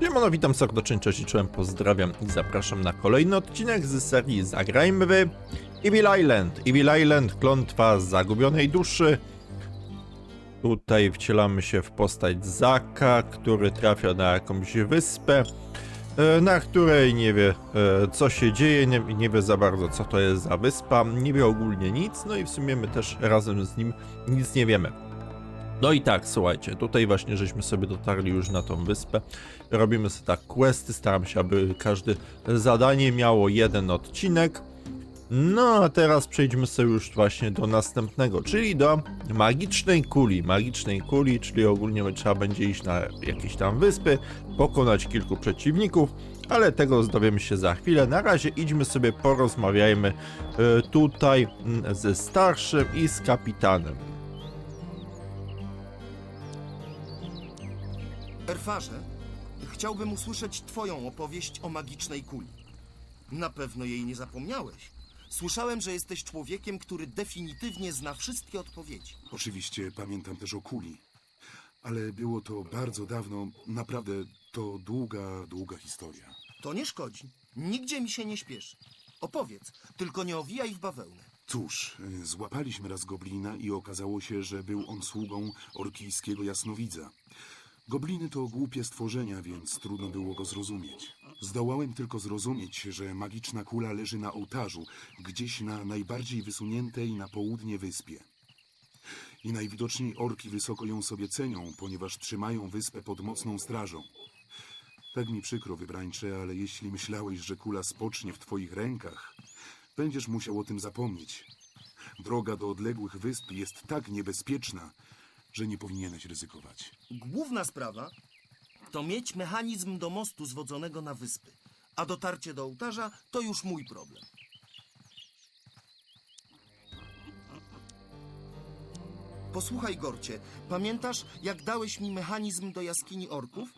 Siemano, witam serdecznie, cześć i czołem, pozdrawiam i zapraszam na kolejny odcinek z serii Zagrajmy w Evil Island. Evil Island, klątwa zagubionej duszy. Tutaj wcielamy się w postać Zaka, który trafia na jakąś wyspę, e, na której nie wie e, co się dzieje, nie, nie wie za bardzo co to jest za wyspa, nie wie ogólnie nic, no i w sumie my też razem z nim nic nie wiemy. No i tak, słuchajcie, tutaj właśnie żeśmy sobie dotarli już na tą wyspę. Robimy sobie tak questy, staram się, aby każde zadanie miało jeden odcinek. No a teraz przejdźmy sobie już właśnie do następnego, czyli do magicznej kuli. Magicznej kuli, czyli ogólnie trzeba będzie iść na jakieś tam wyspy, pokonać kilku przeciwników, ale tego dowiemy się za chwilę. Na razie idźmy sobie, porozmawiajmy e, tutaj mm, ze starszym i z kapitanem. Erfarze, chciałbym usłyszeć twoją opowieść o magicznej kuli. Na pewno jej nie zapomniałeś. Słyszałem, że jesteś człowiekiem, który definitywnie zna wszystkie odpowiedzi. Oczywiście pamiętam też o kuli. Ale było to bardzo dawno, naprawdę to długa, długa historia. To nie szkodzi. Nigdzie mi się nie śpieszy. Opowiedz, tylko nie owijaj w bawełnę. Cóż, złapaliśmy raz goblina i okazało się, że był on sługą orkijskiego jasnowidza. Gobliny to głupie stworzenia, więc trudno było go zrozumieć. Zdołałem tylko zrozumieć, że magiczna kula leży na ołtarzu, gdzieś na najbardziej wysuniętej na południe wyspie. I najwidoczniej orki wysoko ją sobie cenią, ponieważ trzymają wyspę pod mocną strażą. Tak mi przykro, wybrańcze, ale jeśli myślałeś, że kula spocznie w twoich rękach, będziesz musiał o tym zapomnieć. Droga do odległych wysp jest tak niebezpieczna, że nie powinieneś ryzykować. Główna sprawa to mieć mechanizm do mostu zwodzonego na wyspy, a dotarcie do ołtarza to już mój problem. Posłuchaj, Gorcie, pamiętasz, jak dałeś mi mechanizm do jaskini orków?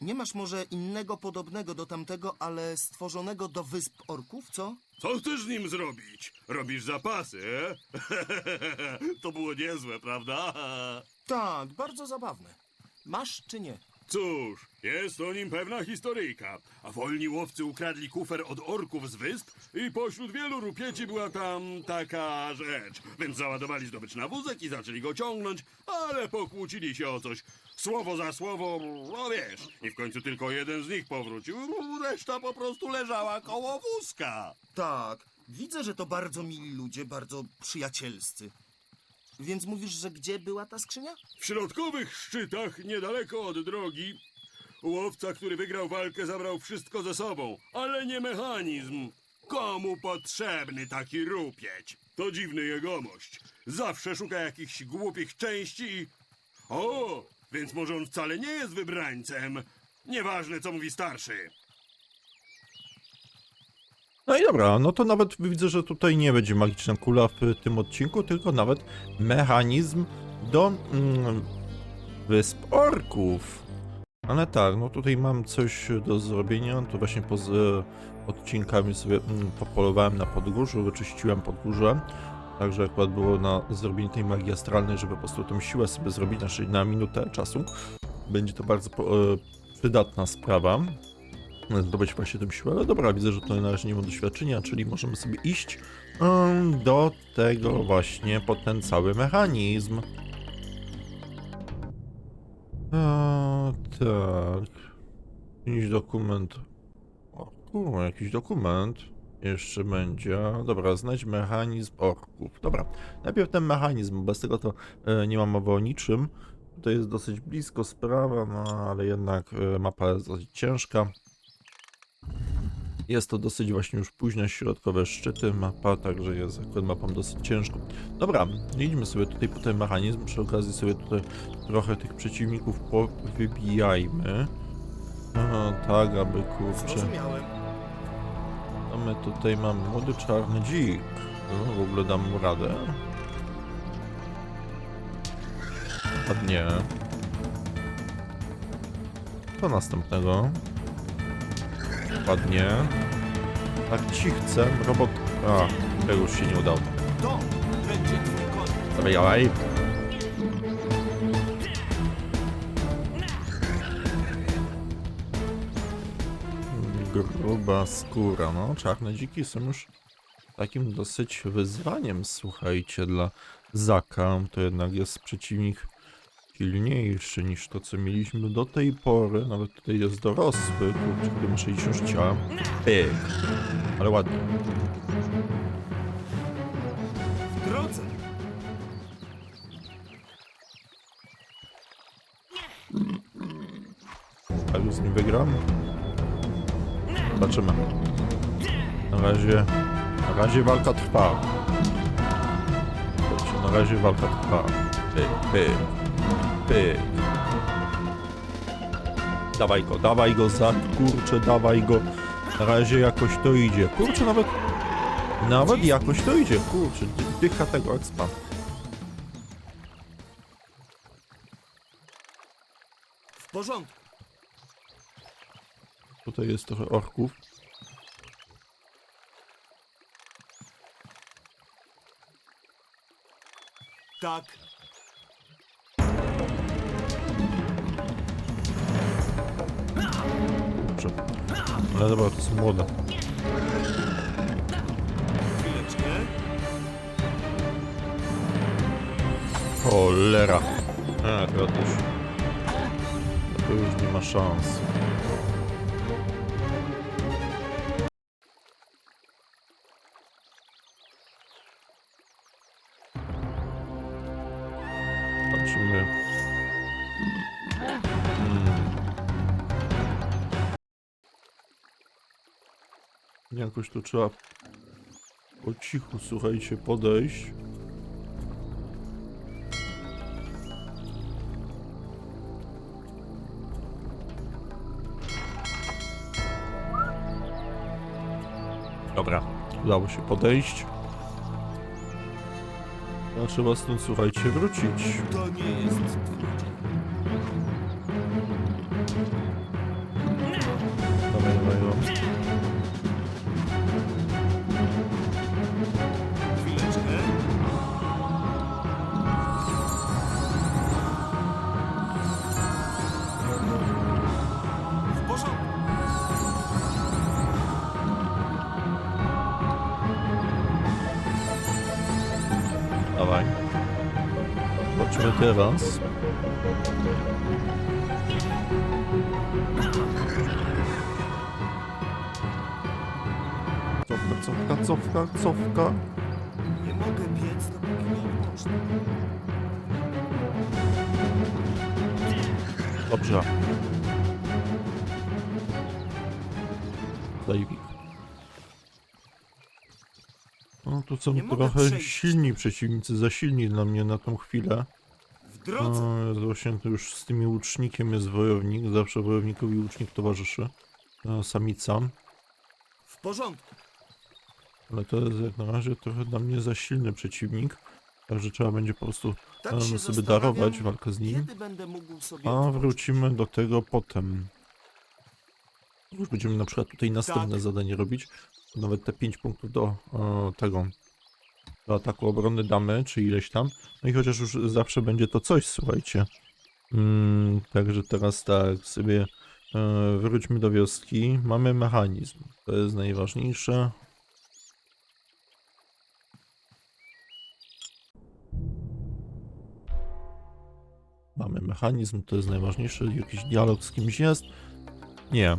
Nie masz może innego podobnego do tamtego, ale stworzonego do wysp orków, co? Co chcesz z nim zrobić? Robisz zapasy, e? to było niezłe, prawda? Tak, bardzo zabawne. Masz czy nie? Cóż, jest o nim pewna historyjka. A wolni łowcy ukradli kufer od orków z wysp i pośród wielu rupieci była tam taka rzecz. Więc załadowali zdobycz na wózek i zaczęli go ciągnąć, ale pokłócili się o coś. Słowo za słowo, no wiesz. I w końcu tylko jeden z nich powrócił, reszta po prostu leżała koło wózka. Tak, widzę, że to bardzo mili ludzie, bardzo przyjacielscy. Więc mówisz, że gdzie była ta skrzynia? W środkowych szczytach, niedaleko od drogi, łowca, który wygrał walkę, zabrał wszystko ze sobą, ale nie mechanizm. Komu potrzebny taki rupieć? To dziwny jegomość. Zawsze szuka jakichś głupich części i... O, więc może on wcale nie jest wybrańcem. Nieważne, co mówi starszy. No i dobra, no to nawet widzę, że tutaj nie będzie magiczna kula w tym odcinku, tylko nawet mechanizm do mm, wysp orków. Ale tak, no tutaj mam coś do zrobienia, to właśnie poza odcinkami sobie mm, popolowałem na podgórzu, wyczyściłem podgórze. Także akurat było na zrobienie tej magii astralnej, żeby po prostu tą siłę sobie zrobić na, szy- na minutę czasu. Będzie to bardzo e, przydatna sprawa zdobyć właśnie tę siłę, ale dobra, widzę, że tutaj na razie nie ma doświadczenia, czyli możemy sobie iść do tego właśnie po ten cały mechanizm. A, tak. Jakiś dokument. O kurwa, jakiś dokument. Jeszcze będzie. Dobra, znajdź mechanizm orków. Dobra, najpierw ten mechanizm, bez tego to e, nie mam mowy o niczym. To jest dosyć blisko sprawa, no ale jednak e, mapa jest dosyć ciężka. Jest to dosyć właśnie już późne środkowe szczyty mapa, także jest akurat mapą dosyć ciężką. Dobra, idźmy sobie tutaj po ten mechanizm, przy okazji sobie tutaj trochę tych przeciwników powybijajmy. Aha, tak, aby kurczę... Zrozumiałem. A my tutaj mamy młody czarny dzik. No, w ogóle dam mu radę. Ładnie. Co następnego? Ładnie. Tak chcę, robot... A, tego już się nie udało. Zabijaj. gruba skóra. No, czarne dziki są już takim dosyć wyzwaniem, słuchajcie, dla Zaka. To jednak jest przeciwnik silniejszy niż to, co mieliśmy do tej pory. Nawet tutaj jest dorosły, kurczę, który ma 60 ciała. Pyk. Ale ładnie. W drodze! Tak już z nim wygram? Zobaczymy. Na razie... Na razie walka trwa. Na razie walka trwa. Pyk, pyk, pyk. Dawaj go, dawaj go za kurczę, dawaj go. Na razie jakoś to idzie. Kurczę, nawet... Nawet jakoś to idzie, kurczę. dy- Dycha tego expa. W porządku. Tutaj jest trochę orków. Tak. Kurczę. Ale dobra, to są młode. Cholera. A, to już... To już nie ma szans. Jakoś tu trzeba po cichu, słuchajcie, podejść. Dobra, udało się podejść. A trzeba stąd, słuchajcie, wrócić. To nie jest. Teraz. Cofka, cofka, cofka, cofka. Nie mogę biec, dopóki nie odpocznę. Dobrze. Zajwik. No tu są trochę przejść. silni przeciwnicy, za silni dla mnie na tą chwilę. W drodze. No, jest właśnie to już z tymi łucznikiem jest wojownik, zawsze wojownikowi łucznik towarzyszy. Samica. W porządku. Ale to jest jak na razie trochę dla mnie za silny przeciwnik. Także trzeba będzie po prostu Tak sobie darować walkę z nim. A wrócimy do tego potem. Już będziemy na przykład tutaj następne Tak. zadanie robić. Nawet te 5 punktów do e, tego. Do ataku obrony damy, czy ileś tam. No i chociaż już zawsze będzie to coś, słuchajcie. Mm, także teraz tak, sobie e, wróćmy do wioski. Mamy mechanizm. To jest najważniejsze. Mamy mechanizm, to jest najważniejsze. Jakiś dialog z kimś jest? Nie.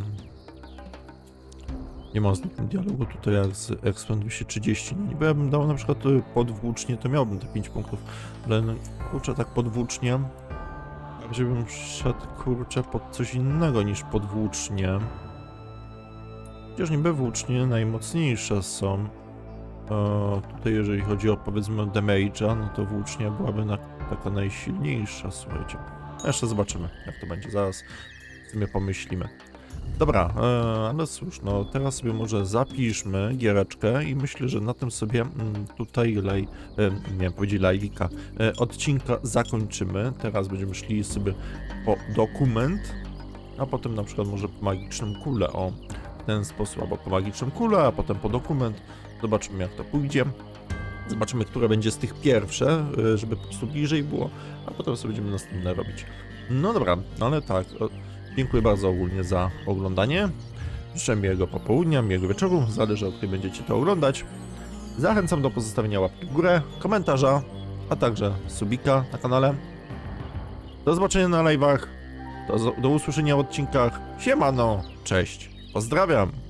Nie ma z nim dialogu tutaj jak z Expand 230. No niby ja bym dał na przykład y, podwłócznie, to miałbym te 5 punktów. Ale no, kurczę, tak podwłócznie. Bardziej bym szedł kurczę pod coś innego niż podwłócznie. Chociaż niby włócznie najmocniejsze są. E, tutaj jeżeli chodzi o powiedzmy damage'a, no to włócznia byłaby na, taka najsilniejsza, słuchajcie. Jeszcze zobaczymy, jak to będzie, zaraz sobie pomyślimy. Dobra, e, ale cóż, no teraz sobie może zapiszmy giereczkę i myślę, że na tym sobie mm, tutaj lej, e, nie powiedzieć lajwika, e, odcinka zakończymy. Teraz będziemy szli sobie po dokument, a potem na przykład może po magiczną kulę, o ten sposób, albo po magiczną kulę, a potem po dokument. Zobaczymy jak to pójdzie. Zobaczymy, które będzie z tych pierwsze, y, żeby po prostu bliżej było, a potem sobie będziemy następne robić. No dobra, ale tak. Dziękuję bardzo ogólnie za oglądanie. Życzę miłego popołudnia, miłego wieczoru, zależy od kiedy będziecie to oglądać. Zachęcam do pozostawienia łapki w górę, komentarza, a także subika na kanale. Do zobaczenia na live'ach, do, do usłyszenia w odcinkach. Siemano, cześć, pozdrawiam!